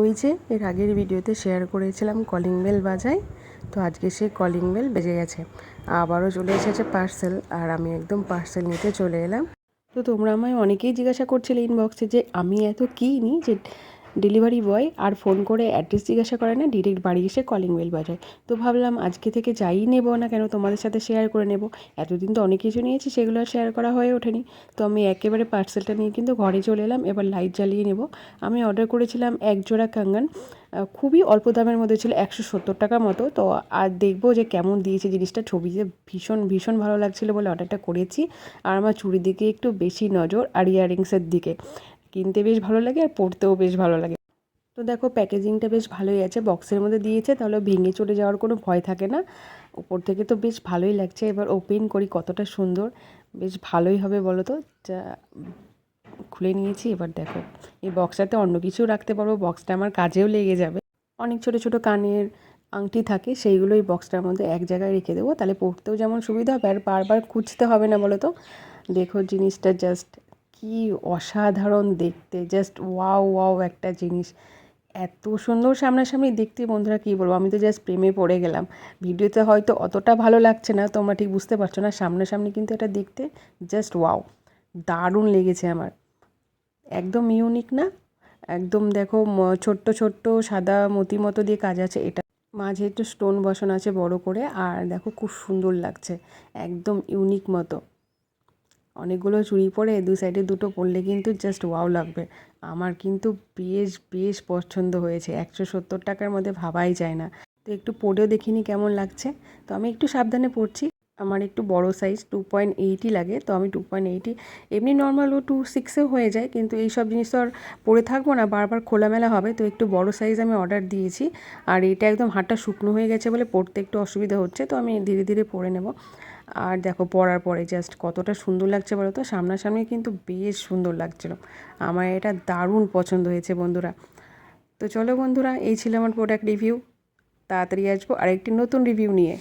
ওই যে এর আগের ভিডিওতে শেয়ার করেছিলাম কলিং বেল বাজাই তো আজকে সেই কলিং বেল বেজে গেছে। আবারও চলে এসেছে পার্সেল আর আমি একদম পার্সেল নিতে চলে এলাম। তো তোমরা আমায় অনেকেই জিজ্ঞাসা করছিলে ইনবক্সে যে আমি এত কী নিই যে ডেলিভারি বয় আর ফোন করে অ্যাড্রেস জিজ্ঞাসা করে না ডিরেক্ট বাড়ি এসে কলিং বেল বাজায়। তো ভাবলাম আজকে থেকে যাই নেব না কেন, তোমাদের সাথে শেয়ার করে নেব। এতদিন তো অনেক কিছু নিয়েছি, সেগুলো আর শেয়ার করা হয়ে ওঠেনি। তো আমি একেবারে পার্সেলটা নিয়ে কিন্তু ঘরে চলে এলাম, এবার লাইট জ্বালিয়ে নেব। আমি অর্ডার করেছিলাম এক জোড়া কাঙ্গান খুবই অল্প দামের মধ্যে ছিল, একশো সত্তর টাকা মতো। তো আর দেখব যে কেমন দিয়েছে জিনিসটা, ছবিতে ভীষণ ভীষণ ভালো লাগছিল বলে অর্ডারটা করেছি। আর আমার চুড়ির দিকে একটু বেশি নজর আর ইয়াররিংসের দিকে। কিনতে বেশ ভালো লাগে আর পড়তেও বেশ ভালো লাগে। তো দেখো প্যাকেজিংটা বেশ ভালোই আছে, বক্সের মধ্যে দিয়েছে, তাহলে ভেঙে চলে যাওয়ার কোনো ভয় থাকে না। ওপর থেকে তো বেশ ভালোই লাগছে, এবার ওপেন করি কতটা সুন্দর, বেশ ভালোই হবে বলো তো। যা, খুলে নিয়েছি, এবার দেখো, এই বক্সটাতে অন্য কিছু রাখতে পারব, বক্সটা আমার কাজেও লেগে যাবে। অনেক ছোটো ছোটো কানের আংটি থাকে, সেইগুলো এই বক্সটার মধ্যে এক জায়গায় রেখে দেবো, তাহলে পড়তেও যেমন সুবিধা হবে, আর বারবার খুঁজতে হবে না বলো তো। দেখো জিনিসটা জাস্ট কি অসাধারণ দেখতে জাস্ট ওয়াও ওয়াও একটা জিনিস। এত সুন্দর সামনাসামনি দেখতে, বন্ধুরা কী বলব? আমি তো জাস্ট প্রেমে পড়ে গেলাম। ভিডিওতে হয়তো অতটা ভালো লাগছে না, তোমরা ঠিক বুঝতে পারছ না। সামনাসামনি কিন্তু এটা দেখতে জাস্ট ওয়াও দারুণ লেগেছে আমার। একদম ইউনিক না? একদম দেখো ছোট্ট ছোট্ট, সাদা মতি মতো দিয়ে কাজ আছে। এটা মাঝে একটু স্টোন বসানো আছে বড় করে, আর দেখো খুব সুন্দর লাগছে। একদম ইউনিক মতো। অনেকগুলো চুড়ি পরে দু সাইডে দুটো পরলে কিন্তু জাস্ট ওয়াও লাগবে। আমার কিন্তু বেশ বেশ পছন্দ হয়েছে। একশো সত্তর টাকার মধ্যে ভাবাই যায় না। তো একটু পরেও দেখিনি কেমন লাগছে। তো আমি একটু সাবধানে পড়ছি। আমার একটু বড় সাইজ টু পয়েন্ট এইটই লাগে। তো আমি টু পয়েন্ট এইটই এমনি নর্মাল ও টু সিক্সেও হয়ে যায়। কিন্তু এই সব জিনিস তো আর পরে থাকব না, বারবার খোলামেলা হবে। তো একটু বড় সাইজ আমি অর্ডার দিয়েছি। আর এটা একদম হাতটা শুকনো হয়ে গেছে বলে পরতে একটু অসুবিধা হচ্ছে। তো আমি ধীরে ধীরে পরে নেব। আর দেখো পরার পরে জাস্ট কতটা সুন্দর লাগছে বলো তো? সামনাসামনি কিন্তু বেশ সুন্দর লাগছিল। আমার এটা দারুণ পছন্দ হয়েছে বন্ধুরা। তো চলো বন্ধুরা, এই ছিল আমার প্রোডাক্ট রিভিউ তাড়াতাড়ি আসব আরেকটি নতুন রিভিউ নিয়ে।